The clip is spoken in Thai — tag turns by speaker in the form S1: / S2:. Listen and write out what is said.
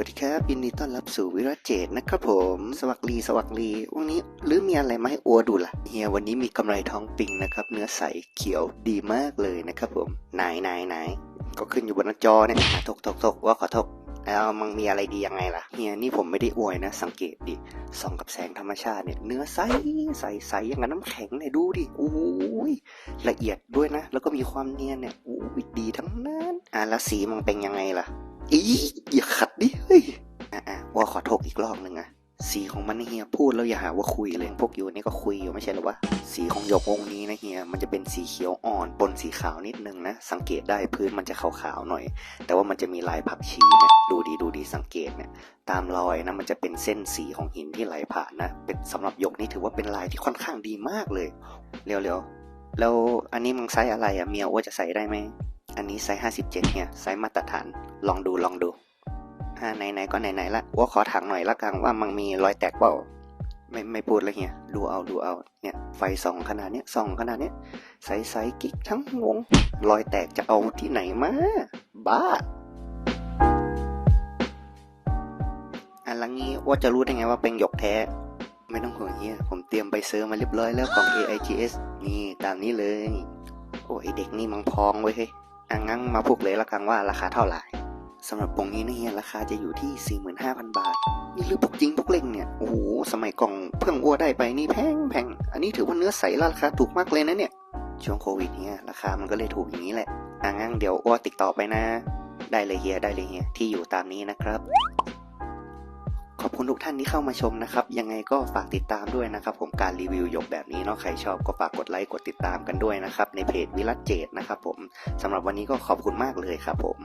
S1: วัสดีครับยินดีต้อนรับสู่วิรัตเจตนะครับผม สวัสดีสวัสดีวันนี้หรือมีอะไรมาให้อัวดูล่ะเฮียวันนี้มีกำไรท้องปิงนะครับ เนื้อใสเขียวดีมากเลยนะครับผมไหนไหนไหนก็ขึ้นอยู่บนหน้าจอเนี่ยทกทกทกว่าขอทกแล้วมันมีอะไรดียังไงล่ะเฮียนี่ผมไม่ได้อวยนะ สังเกตดิส่องกับแสงธรรมชาติเนี่ยเนื้อใสใสใสอย่างกับน้ำแข็งเนี่ยดูดิโอ้ยละเอียดด้วยนะ แล้วก็มีความเนียนเนี่ยโอ้ยดีทั้งนั้นอะแล้วสีมันเป็นยังไงล่ะอีอย่าขัดดิ เฮ้ยอะอะว่าขอโทษอีกรอบหนึ่งอะสีของมันเฮียพูดแล้วอย่าหาว่าคุยเลยพวกอยู่นี่ก็คุยอยู่ไม่ใช่หรอวะสีของหยกวงนี้นะเฮียมันจะเป็นสีเขียวอ่อนปนสีขาวนิดนึงนะ สังเกตได้พื้นมันจะขาวๆหน่อย แต่ว่ามันจะมีลายผักชีเนี่ยดูดีดูดีสังเกตเนี่ยตามรอยนะมันจะเป็นเส้นสีของหินที่ไหลผ่านนะเป็นสำหรับหยกนี่ถือว่าเป็นลายที่ค่อนข้างดีมากเลยเร็วๆแล้วอันนี้มึงไซส์อะไรอะเมียว่าจะใส่ได้ไหมอันนี้ไซส์ห้าสิบเจ็ดเนี่ยไซส์มาตรฐานลองดูลองดู อ่าไหนๆก็ไหนๆละว่าขอถามหน่อยละกันว่ามันมีรอยแตกเปล่าไม่ไม่พูดเลยเฮียดูเอาดูเอา เนี่ยไฟส่องขนาดเนี้ยส่องขนาดเนี้ยใสๆกิ๊กทั้งวง รอยแตกจะเอาที่ไหนมา บ้าอันละงี้ว่าจะรู้ได้ไงว่าเป็นหยกแท้ ไม่ต้องห่วงเฮียผมเตรียมใบเซอร์มาเรียบร้อยแล้วของ AIGS นี่ตามนี้เลย โอ้ยเด็กนี่มังพองเว้ยเฮ้ยอะงั้นมาพูดเลยละกันว่าราคาเท่าไหร่ สำหรับปงนี้นะเฮียราคาจะอยู่ที่ 45,000 บาท นี่หรือพวกจริงพวกเล่งเนี่ย โอ้โห สมัยกล่องเพิ่งอ้วได้ไปนี่แพงแพงอันนี้ถือว่าเนื้อใสล้วราคาถูกมากเลยนะเนี่ย ช่วงโควิดเนี่ยราคามันก็เลยถูกอย่างนี้แหละอะงั้นเดี๋ยวอ้วติดต่อไปนะ ได้เลยเฮียได้เลยเฮียที่อยู่ตามนี้นะครับ ขอบคุณทุกท่านที่เข้ามาชมนะครับ ยังไงก็ฝากติดตามด้วยนะครับ ผมการรีวิวหยกแบบนี้เนาะใครชอบก็ฝากกดไลค์กดติดตามกันด้วยนะครับในเพจวิรัตเจตนะครับผมสำหรับวันนี้ก็ขอบคุณมากเลยครับผม